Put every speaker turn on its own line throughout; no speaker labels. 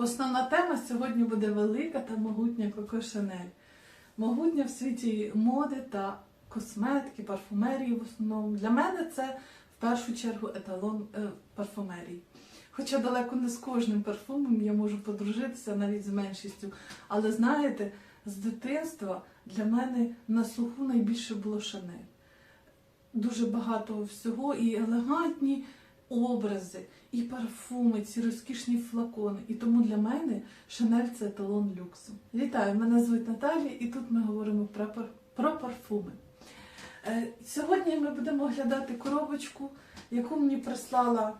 Основна тема сьогодні буде велика та могутня Коко Шанель. Могутня в світі моди та косметики, парфумерії в основному. Для мене це в першу чергу еталон е, парфумерії. Хоча далеко не з кожним парфумом я можу подружитися навіть з меншістю. Але знаєте, з дитинства для мене на слуху найбільше було Шанель. Дуже багато всього і елегантні образи, і парфуми, ці розкішні флакони. І тому для мене Шанель це еталон люксу. Вітаю! Мене звуть Наталія, і тут ми говоримо про, пар- про парфуми. Е, Сьогодні ми будемо оглядати коробочку, яку мені прислала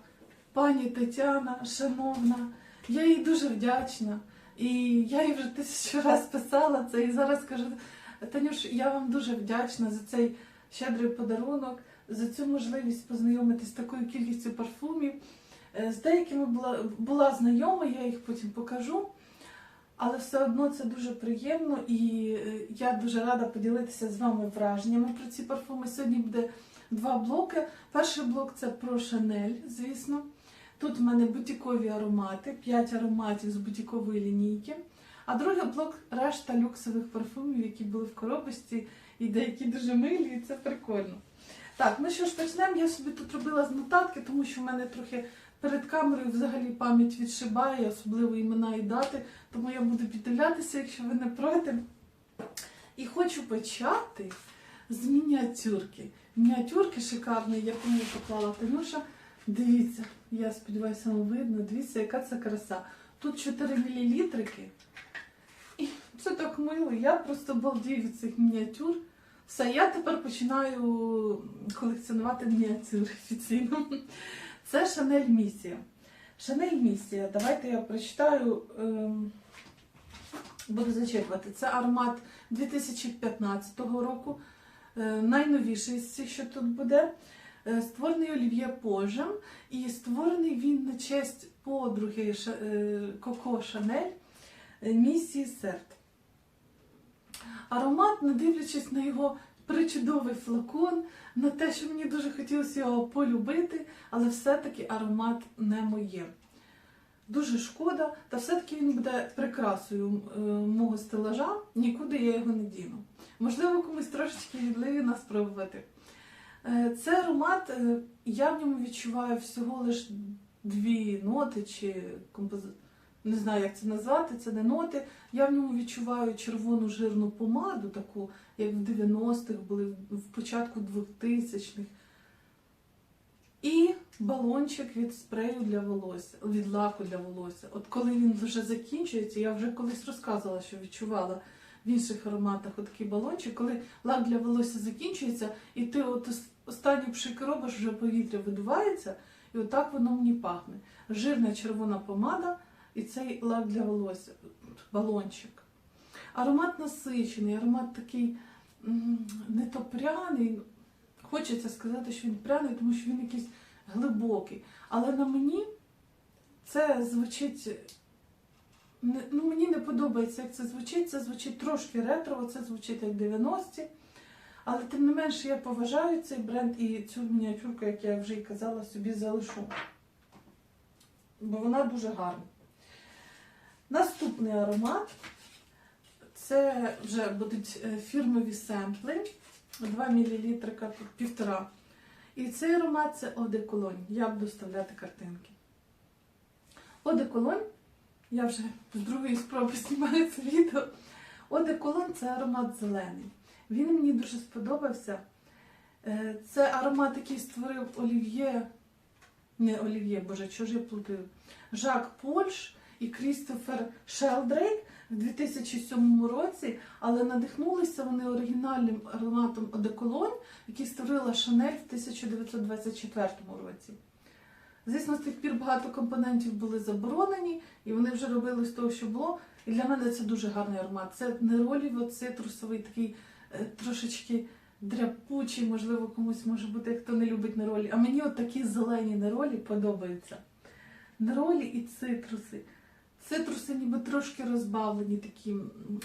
пані Тетяна, шановна. Я їй дуже вдячна. І я їй вже тисячу раз писала це. І зараз кажу, Танюш, я вам дуже вдячна за цей щедрий подарунок, за цю можливість познайомитись з такою кількістю парфумів. Е, З деякими була, була знайома, я їх потім покажу. Але все одно це дуже приємно і е, я дуже рада поділитися з вами враженнями про ці парфуми. Сьогодні буде два блоки. Перший блок це про Шанель, звісно. Тут в мене бутікові аромати, 5 ароматів з бутікової лінійки. А другий блок решта люксових парфумів, які були в коробочці, і деякі дуже милі, і це прикольно. Так, ну що ж, почнемо. Я собі тут робила з нотатки, тому що в мене трохи перед камерою взагалі пам'ять відшибає, особливо імена і дати, тому я буду піддивлятися, якщо ви не проти. І хочу почати з мініатюрки. Мініатюрки шикарної, яку мені поклала Танюша. Дивіться, я сподіваюся, вам видно. Дивіться, яка це краса. Тут 4 мл. І це так мило. Я просто балдію від цих мініатюр. Все, я тепер починаю колекціонувати мініатюри офіційно. Це Шанель Місія. Шанель Місія. Давайте я прочитаю. ем, Буду зачитувати. Це аромат 2015 року. Е, Найновіший з цих, що тут буде. Е, Створений Олів'є Пожем. І створений він на честь подруги е, Коко Шанель місії Серт. Аромат, не дивлячись на його причудовий флакон, на те, що мені дуже хотілося його полюбити, але все-таки аромат не моє. Дуже шкода, та все-таки він буде прикрасою е, мого стелажа, нікуди я його не діну. Можливо, комусь трошечки відливіна спробувати. Е, Це аромат, е, я в ньому відчуваю всього лиш дві ноти чи компози... не знаю, як це назвати, це не ноти. Я в ньому відчуваю червону жирну помаду, таку, як в 90-х були, в початку 2000-х. І балончик від спрею для волосся, від лаку для волосся. От коли він вже закінчується, я вже колись розказувала, що відчувала в інших ароматах отакий балончик, коли лак для волосся закінчується, і ти от останній пшик робиш, вже повітря видувається, і отак воно мені пахне. Жирна червона помада і цей лак для волосся, балончик. Аромат насичений, аромат такий не то пряний. Хочеться сказати, що він пряний, тому що він якийсь глибокий. Але на мені це звучить. Ну, мені не подобається, як це звучить. Це звучить трошки ретро, це звучить як 90-ті. Але тим не менше я поважаю цей бренд і цю мініатюрку, як я вже і казала, собі залишу. Бо вона дуже гарна. Наступний аромат це вже будуть е, фірмові семпли. 2 мл півтора. І цей аромат це одеколонь. Я буду вставляти картинки. Одеколонь, я вже з другої спроби знімаю це відео. Одеколонь це аромат зелений. Він мені дуже сподобався. Е, Це аромат, який створив Олів'є, не Олів'є, боже, я плутаю, Жак Польш і Крістофер Шелдрейк в 2007 році, але надихнулися вони оригінальним ароматом Одеколонь, який створила Шанель в 1924 році. Звісно, з тих пір багато компонентів були заборонені, і вони вже робили з того, що було. І для мене це дуже гарний аромат. Це нероліво-цитрусовий, такий е, трошечки дряпучий, можливо, комусь може бути, хто не любить неролі. А мені от такі зелені неролі подобаються. Неролі і цитруси. Цитруси ніби трошки розбавлені, такі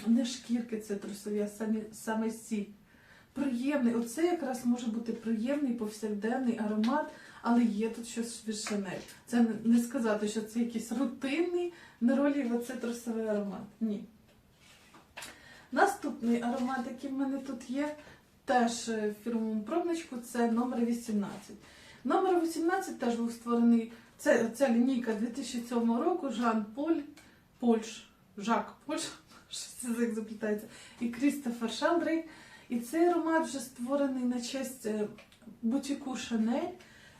не шкірки цитрусові, а самі, саме сіль. Приємний. Оце якраз може бути приємний повсякденний аромат, але є тут щось від. Це не- сказати, що це якийсь рутинний неролієво цитрусовий аромат. Ні. Наступний аромат, який в мене тут є, теж е, в фірмовому пробничку, це номер 18. Номер 18 теж був створений. Це ця лінійка 2007 року Жан Поль Польш, Жак Польш, щось це заплітається, і Крістофер Шандрейк. І цей аромат вже створений на честь е, бутіку Шанель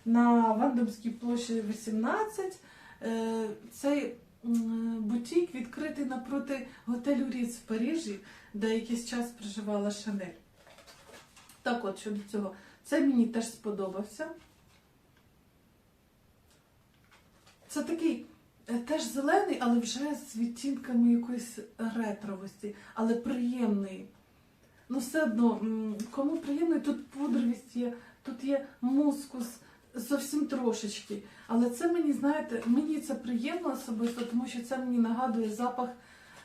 на Вандомській площі 18. Е, Цей бутік відкритий напроти готелю Ріц в Парижі, де якийсь час проживала Шанель. Так от щодо цього. Це мені теж сподобався. Це такий е, теж зелений, але вже з відтінками якоїсь ретровості, але приємний. Ну, все одно, кому приємний, тут пудровість є, тут є мускус, зовсім трошечки. Але це мені, знаєте, мені це приємно особисто, тому що це мені нагадує запах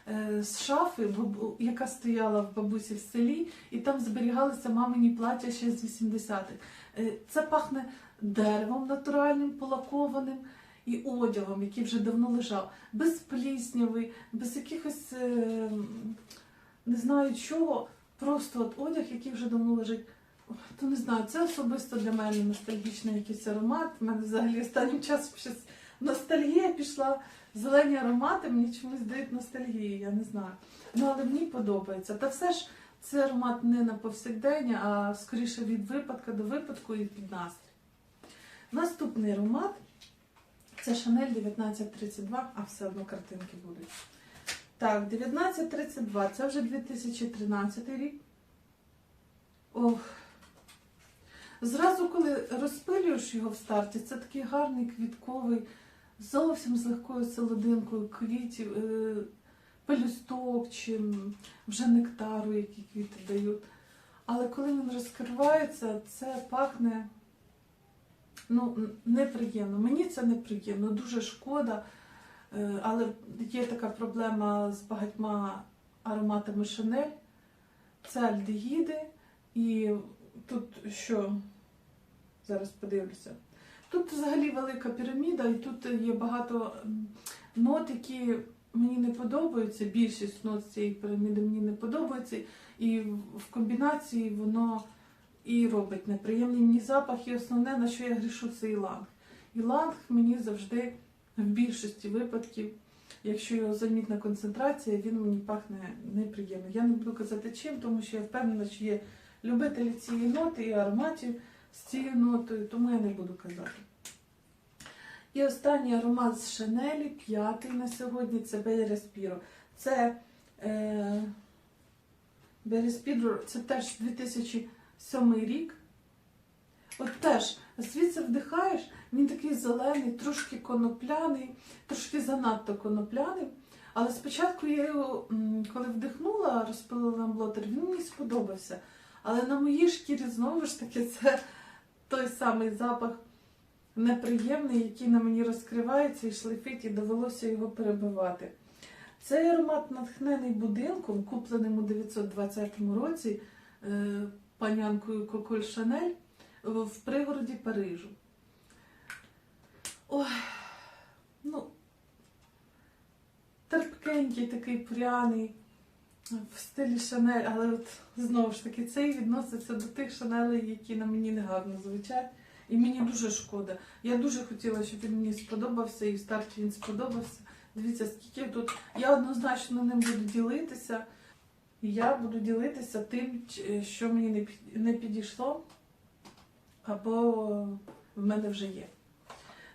е, з шафи, яка стояла в бабусі в селі, і там зберігалися мамині плаття ще з 80-х. Е, Це пахне деревом натуральним, полакованим і одягом, який вже давно лежав, без плісняви, без якихось е, не знаю чого, просто от одяг, який вже давно лежить. То не знаю, це особисто для мене ностальгічний якийсь аромат. У мене взагалі останнім часом щось ностальгія пішла. Зелені аромати мені чомусь дають ностальгію, я не знаю. Ну, але мені подобається. Та все ж це аромат не на повсякдення, а скоріше від випадка до випадку і під настрій. Наступний аромат це Chanel 1932, а все одно картинки будуть. Так, 1932, це вже 2013 рік. Ох. Зразу, коли розпилюєш його в старті, це такий гарний квітковий, зовсім з легкою солодинкою квітів, е, пелюсток чи вже нектару, які квіти дають. Але коли він розкривається, це пахне ну, неприємно. Мені це неприємно, дуже шкода. Е, Але є така проблема з багатьма ароматами Шанель. Це альдегіди. І тут що? Зараз подивлюся. Тут взагалі велика піраміда, і тут є багато нот, які мені не подобаються. Більшість нот цієї піраміди мені не подобається. І в комбінації воно і робить неприємний мені запах. І основне, на що я грішу, це іланг. Іланг мені завжди в більшості випадків, якщо його замітна концентрація, він мені пахне неприємно. Я не буду казати чим, тому що я впевнена, що є любителі цієї ноти і ароматів з цією нотою, тому я не буду казати. І останній аромат з Шанелі, п'ятий на сьогодні, це Белі Респіро. Це е, Белі Респіро, це теж 2007 рік. От теж звідси вдихаєш, він такий зелений, трошки конопляний, трошки занадто конопляний. Але спочатку я його, коли вдихнула, розпилила блотер, він мені сподобався. Але на моїй шкірі знову ж таки це той самий запах неприємний, який на мені розкривається і шлейфить, і довелося його перебивати. Цей аромат натхнений будинком, купленим у 920 році е, панянкою Коколь Шанель в пригороді Парижу. Ой, ну, терпкенький, такий пряний в стилі Шанель, але от знову ж таки цей відноситься до тих шанелей, які на мені негарно звучать. І мені дуже шкода. Я дуже хотіла, щоб він мені сподобався, і в старті він сподобався. Дивіться, скільки тут. Я однозначно ним буду ділитися. І я буду ділитися тим, що мені не не підійшло, або в мене вже є.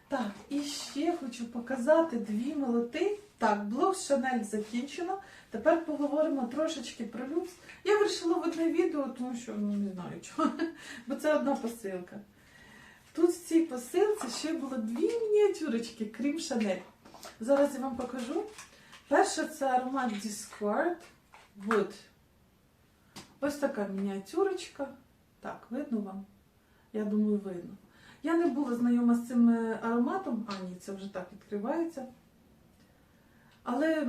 Так, і ще хочу показати дві молоти. Так, блог Шанель закінчено. Тепер поговоримо трошечки про люкс. Я вирішила в одне відео, тому що ну не знаю чого, бо це одна посилка. Тут в цій посилці ще було дві мініатюрочки, крім Шанель. Зараз я вам покажу. Перша це аромат Discord Wood. Ось така мініатюрочка. Так, видно вам? Я думаю, видно. Я не була знайома з цим е, ароматом. А, ні, це вже так відкривається. Але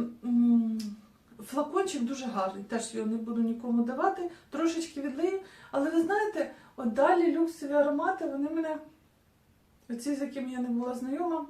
флакончик дуже гарний. Теж його не буду нікому давати. Трошечки відлию. Але ви знаєте, от далі люксові аромати, вони мене Оці, з якими я не була знайома.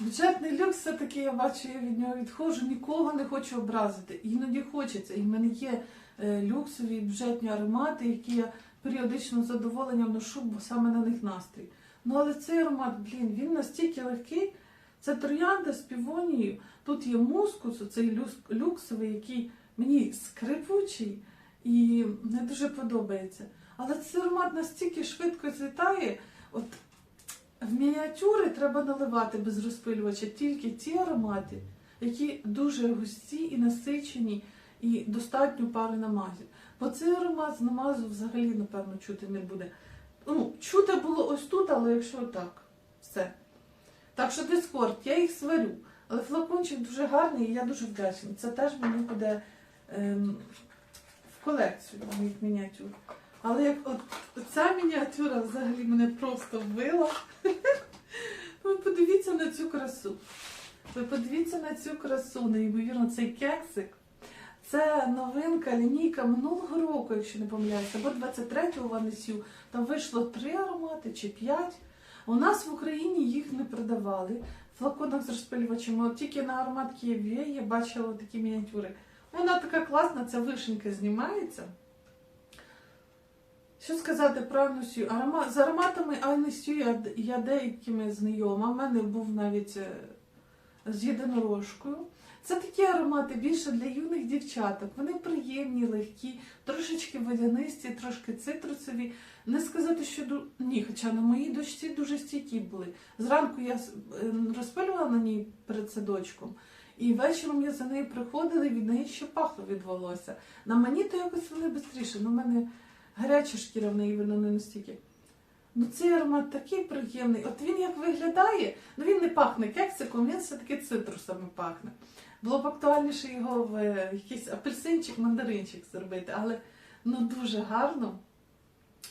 Бюджетний люкс все-таки я бачу, я від нього відходжу, нікого не хочу образити. Іноді хочеться. І в мене є е, люксові бюджетні аромати, які я періодично з задоволенням ношу, бо саме на них настрій. Ну але цей аромат, блін, він настільки легкий. Це троянда з півонією. Тут є мускус, цей люксовий, який мені скрипучий і не дуже подобається. Але цей аромат настільки швидко злітає. От в мініатюри треба наливати без розпилювача тільки ті аромати, які дуже густі і насичені, і достатньо пари намазів. Бо цей аромат з намазу взагалі, напевно, чути не буде. Ну, чути було ось тут, але якщо так, все. Так що дискорд, я їх сварю. Але флакончик дуже гарний і я дуже вдячна. Це теж мені буде ем, в колекцію моїх мініатюр. Але як от ця мініатюра взагалі мене просто вбила. Ви подивіться на цю красу. Ви подивіться на цю красу, неймовірно, цей кексик. Це новинка, лінійка минулого року, якщо не помиляюся, або 23-го ванесю. Там вийшло три аромати чи п'ять. У нас в Україні їх не продавали в флаконах з розпилювачами. От тільки на аромат Києві я бачила такі мініатюри. Вона така класна, ця вишенька знімається. Що сказати про Анусю? Арома... З ароматами Анусю я, я деякими знайома. У мене був навіть е, з єдинорожкою. Це такі аромати більше для юних дівчаток. Вони приємні, легкі, трошечки водянисті, трошки цитрусові. Не сказати, що ні, хоча на моїй дочці дуже стійкі були. Зранку я е, розпилювала на ній перед садочком, і вечором я за нею приходила, і від неї ще пахло від волосся. На мені то якось вони швидше. Ну, в мене гаряча шкіра в неї воно не настільки. Ну цей аромат такий приємний. От він як виглядає, ну він не пахне кексиком, він все-таки цитрусами пахне. Було б актуальніше його в е, якийсь апельсинчик, мандаринчик зробити, але ну дуже гарно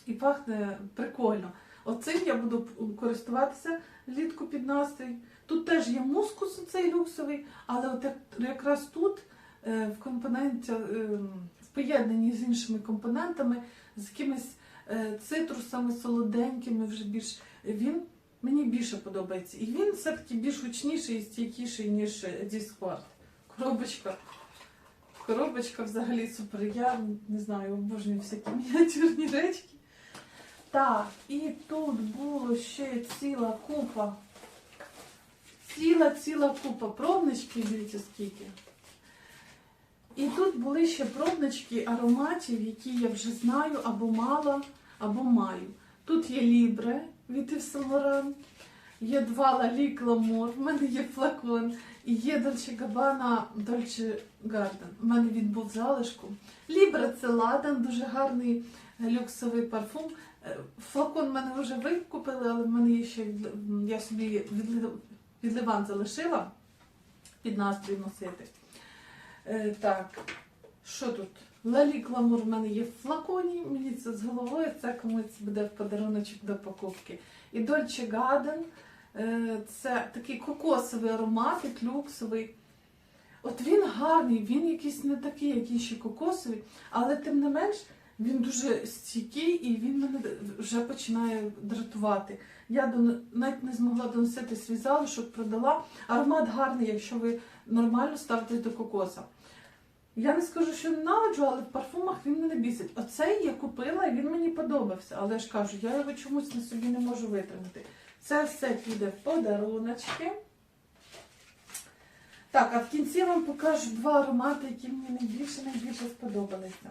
і пахне прикольно. Оцим я буду користуватися влітку під настрій. Тут теж є мускус цей люксовий, але от якраз тут е, в компоненті, е, в поєднанні з іншими компонентами, з якимись е, цитрусами солоденькими, вже більш він мені більше подобається. І він все-таки більш гучніший і стійкіший, ніж Discord. Коробочка. Коробочка взагалі супер. Я не знаю, обожнюю всякі мініатюрні речки. Так, і тут було ще ціла купа. Ціла ціла купа пробничків, дивіться скільки. І тут були ще пробнички ароматів, які я вже знаю або мала, або маю. Тут є Лібре від Yves є два Лалі Glamour, в мене є флакон, і є Dolce Gabbana Dolce Garden. У мене він був залишком. Лібре це ладан, дуже гарний люксовий парфум. Е, Флакон в мене вже викупили, але в мене є ще я собі від, від Ливан залишила під настрій носити. Е, так, що тут? Лалі Кламур в мене є в флаконі, мені це з головою, це комусь буде в подаруночок до покупки. І Dolce Gaden, е, це такий кокосовий аромат, люксовий. От він гарний, він якийсь не такий, як інші кокосові, але тим не менш він дуже стійкий і він мене вже починає дратувати. Я навіть не змогла доносити свій залишок, продала. Аромат гарний, якщо ви нормально ставитесь до кокоса. Я не скажу, що ненавиджу, але в парфумах він мене бісить. Оцей я купила і він мені подобався. Але ж кажу, я його чомусь на собі не можу витримати. Це все піде в подаруночки. Так, а в кінці я вам покажу два аромати, які мені найбільше найбільше сподобалися.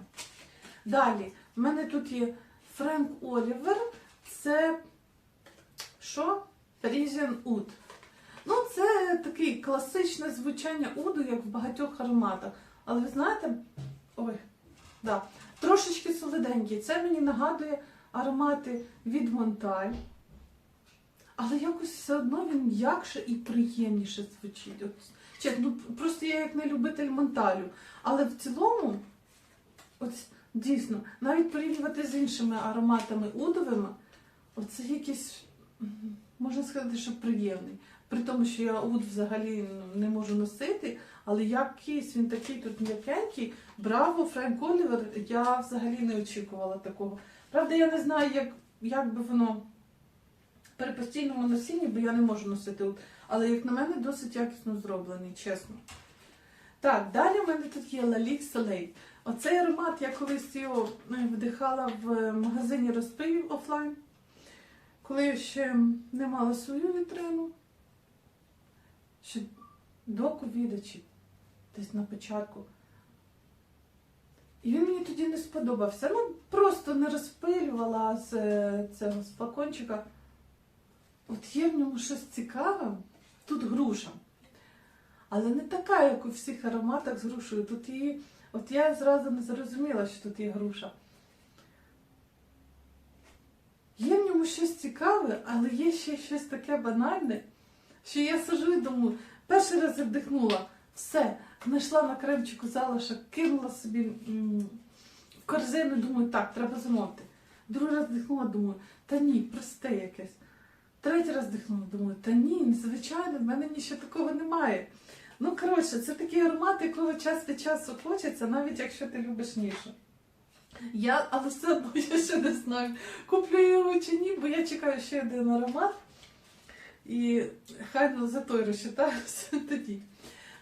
Далі, в мене тут є Френк Олівер. Це що? Parisian Oud. Ну, це таке класичне звучання уду, як в багатьох ароматах. Але ви знаєте, ой, да, трошечки солоденький. Це мені нагадує аромати від Монталь. Але якось все одно він м'якше і приємніше звучить. От, чесно, ну, просто я як не любитель Монталю. Але в цілому, от дійсно, навіть порівнювати з іншими ароматами удовими, оце якийсь, можна сказати, що приємний. При тому, що я уд взагалі ну, не можу носити, але якийсь він такий тут м'якенький. Браво, Френк Олівер, я взагалі не очікувала такого. Правда, я не знаю, як, як би воно при постійному носінні, бо я не можу носити. Але як на мене, досить якісно зроблений, чесно. Так, далі в мене тут є Lalique Soleil. Оцей аромат я колись його е, вдихала в магазині розпивів офлайн, коли я ще не мала свою вітрину. Ще до ковіда чи десь на початку. І він мені тоді не сподобався. Ну, просто не розпилювала з е, цього флакончика. От є в ньому щось цікаве. Тут груша. Але не така, як у всіх ароматах з грушею. Тут її, от я зразу не зрозуміла, що тут є груша. Є в ньому щось цікаве, але є ще щось таке банальне, що я сижу і думаю, перший раз я вдихнула, все, знайшла на кремчику залишок, кинула собі в корзину, думаю, так, треба замовити. Другий раз вдихнула, думаю, та ні, просте якесь. Третій раз вдихнула, думаю, та ні, звичайно, в мене нічого такого немає. Ну, коротше, це такий аромат, якого час від часу хочеться, навіть якщо ти любиш нішу. Я, але все одно я ще не знаю, куплю його чи ні, бо я чекаю ще один аромат. І хай ну, за той розчитаюся тоді.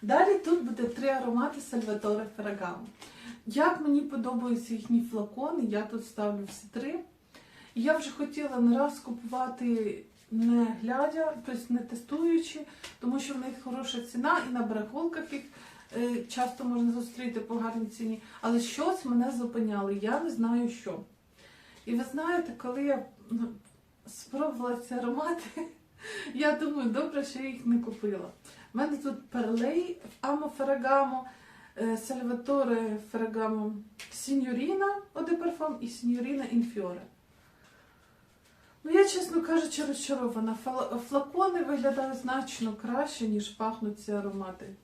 Далі тут буде три аромати Сальваторе Феррагамо. Як мені подобаються їхні флакони, я тут ставлю всі три. Я вже хотіла не раз купувати не глядя, тобто не тестуючи, тому що в них хороша ціна і на барахолках їх е, часто можна зустріти по гарній ціні. Але щось мене зупиняло, я не знаю що. І ви знаєте, коли я ну, спробувала ці аромати, я думаю, добре, що я їх не купила. У мене тут перлей Амо Феррагамо, е, Сальваторе Феррагамо Сіньоріна Оде Парфум і Сіньоріна Інфіоре. Ну, я, чесно кажучи, розчарована. Флакони виглядають значно краще, ніж пахнуть ці аромати.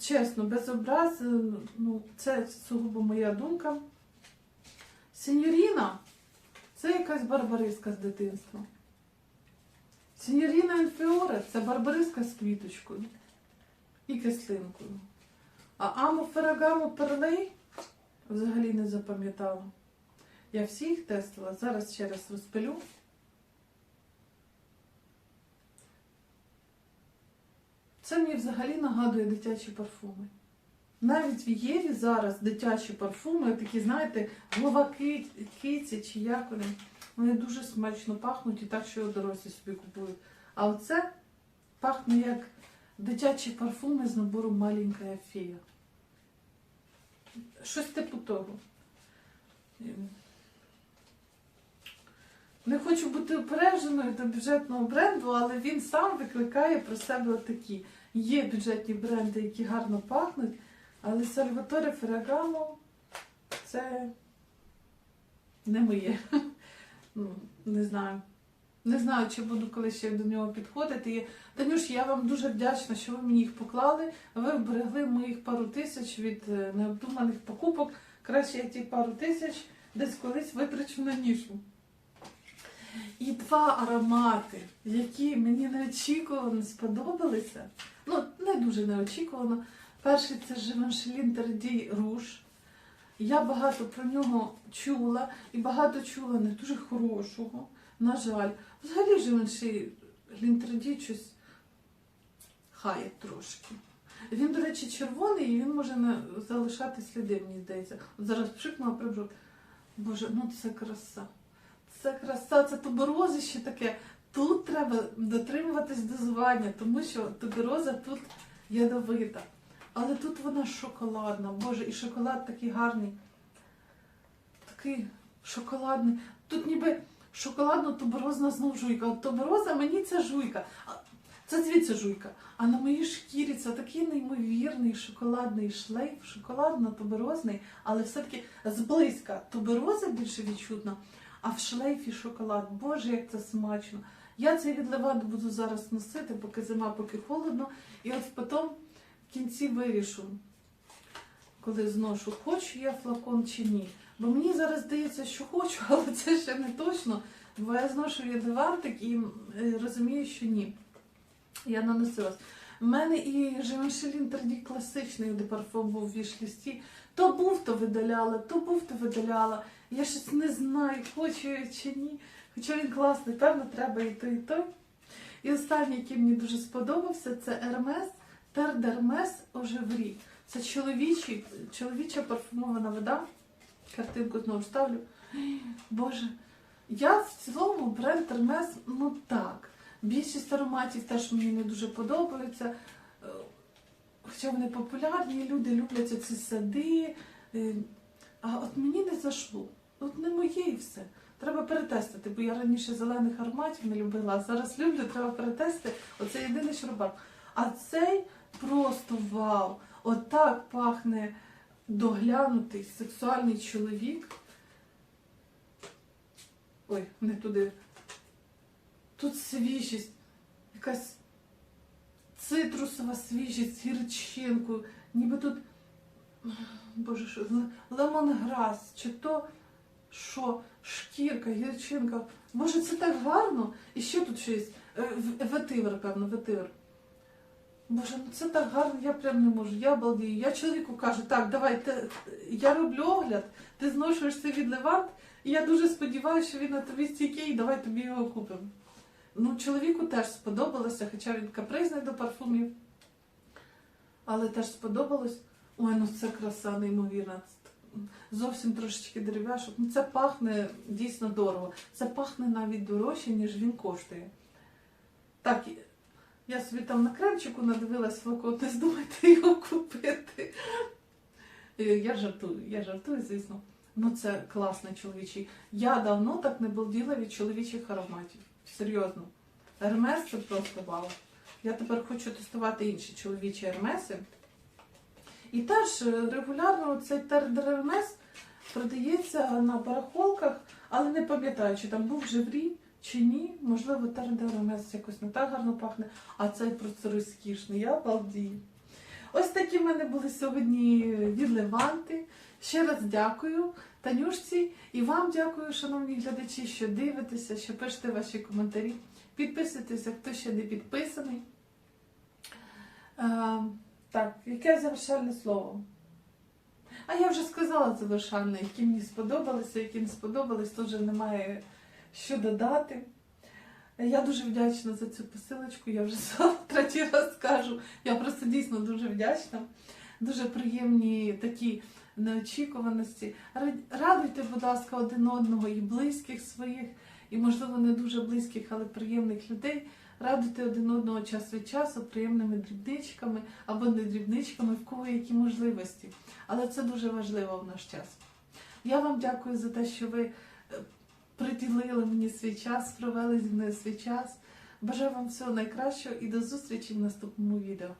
Чесно, без образи, ну, це сугубо моя думка. Сіньоріна це якась барбариска з дитинства. Сіньоріна Інфіоре це барбариска з квіточкою і кислинкою. А Феррагамо Перлей взагалі не запам'ятала. Я всіх тестила. Зараз ще раз розпилю. Це мені взагалі нагадує дитячі парфуми. Навіть в Єві зараз дитячі парфуми, такі, знаєте, голова ки- киці чи як вони, вони дуже смачно пахнуть і так, що у дорозі собі купують. А оце пахне як дитячі парфуми з набору маленька фея. Щось типу того. Не хочу бути упередженою до бюджетного бренду, але він сам викликає про себе отакі. Є бюджетні бренди, які гарно пахнуть, але Сальваторе Феррагамо це не моє. Ну, не знаю. Не знаю, чи буду колись ще до нього підходити. Танюш, я вам дуже вдячна, що ви мені їх поклали. Ви вберегли моїх пару тисяч від е, необдуманих покупок. Краще я ті пару тисяч десь колись витрачу на нішу. І два аромати, які мені неочікувано сподобалися. Ну, не дуже неочікувано. Перший це Givenchy Interdit Rouge. Я багато про нього чула і багато чула не дуже хорошого. На жаль. Взагалі Givenchy Interdit щось хає трошки. Він, до речі, червоний і він може залишати сліди, мені здається. От зараз пшикнула прибру. Боже, ну це краса. Це краса, це туберозище таке. Тут треба дотримуватись дозування, тому що тубероза тут ядовита. Але тут вона шоколадна. Боже, і шоколад такий гарний. Такий шоколадний. Тут ніби шоколадно-туберозна знов жуйка. От тубероза мені це жуйка. Це звідси жуйка. А на моїй шкірі це такий неймовірний шоколадний шлейф, шоколадно-туберозний, але все-таки зблизька тубероза більше відчутна, а в шлейфі шоколад. Боже, як це смачно. Я цей відливат буду зараз носити, поки зима, поки холодно. І от потім в кінці вирішу, коли зношу, хочу я флакон чи ні. Бо мені зараз здається, що хочу, але це ще не точно. Бо я зношу відливантик і е, розумію, що ні. Я наносилась. У мене і Givenchy Interdit класичний де парфум був в вішлісті. То був, то видаляла, то був, то видаляла. Я щось не знаю, хочу я чи ні. Хоча він класний, певно, треба і той, і той. І останній, який мені дуже сподобався, це Ермес Тердермес Ожеврі. Це чоловічий, чоловіча парфумована вода. Картинку знову ставлю. Боже, я в цілому бренд Hermes, ну так. Більшість ароматів теж мені не дуже подобаються. Е, Хоча вони популярні, люди люблять ці сади. Е, А от мені не зайшло. От не моє і все. Треба перетестити, бо я раніше зелених ароматів не любила, а зараз люблю, треба перетестити. Оце єдиний шрубак. А цей просто вау! Отак пахне доглянутий сексуальний чоловік. Ой, не туди. Тут свіжість, якась цитрусова свіжість з гірчинкою, ніби тут, боже, що, лемонграс, чи то що, шкірка, гірчинка. Боже, це так гарно. І ще тут щось. Е, Ветивер, певно, ветивер. Боже, ну це так гарно, я прям не можу, я балдію. Я чоловіку кажу, так, давай, ти, я роблю огляд, ти зношуєш цей від Левант, і я дуже сподіваюся, що він на тобі стійкий, давай тобі його купимо. Ну, чоловіку теж сподобалося, хоча він капризний до парфумів. Але теж сподобалось. Ой, ну це краса неймовірна. Зовсім трошечки дерев'яшок. Ну це пахне дійсно дорого. Це пахне навіть дорожче, ніж він коштує. Так, я собі там на кремчику надивилась флакон, не здумайте його купити. Е, Я жартую, я жартую, звісно. Ну це класний чоловічий. Я давно так не балділа від чоловічих ароматів. Серйозно. Ермес це просто вау. Я тепер хочу тестувати інші чоловічі ермеси. І теж е, регулярно цей тердермес продається на барахолках, але не пам'ятаю, чи там був живрі, чи ні. Можливо, тердермес якось не так гарно пахне, а цей просто розкішний. Я балдію. Ось такі в мене були сьогодні відливанти. Ще раз дякую Танюшці і вам дякую, шановні глядачі, що дивитеся, що пишете ваші коментарі. Підписуйтеся, хто ще не підписаний. Е, так, яке завершальне слово? А я вже сказала завершальне, які мені сподобалися, які не сподобались, теж немає що додати. Я дуже вдячна за цю посилочку, я вже третій раз скажу. Я просто дійсно дуже вдячна. Дуже приємні такі неочікуваності. Радуйте, будь ласка, один одного і близьких своїх, і, можливо, не дуже близьких, але приємних людей. Радуйте один одного час від часу приємними дрібничками або не дрібничками, в кого які можливості. Але це дуже важливо в наш час. Я вам дякую за те, що ви приділили мені свій час, провели зі мною свій час. Бажаю вам всього найкращого і до зустрічі в наступному відео.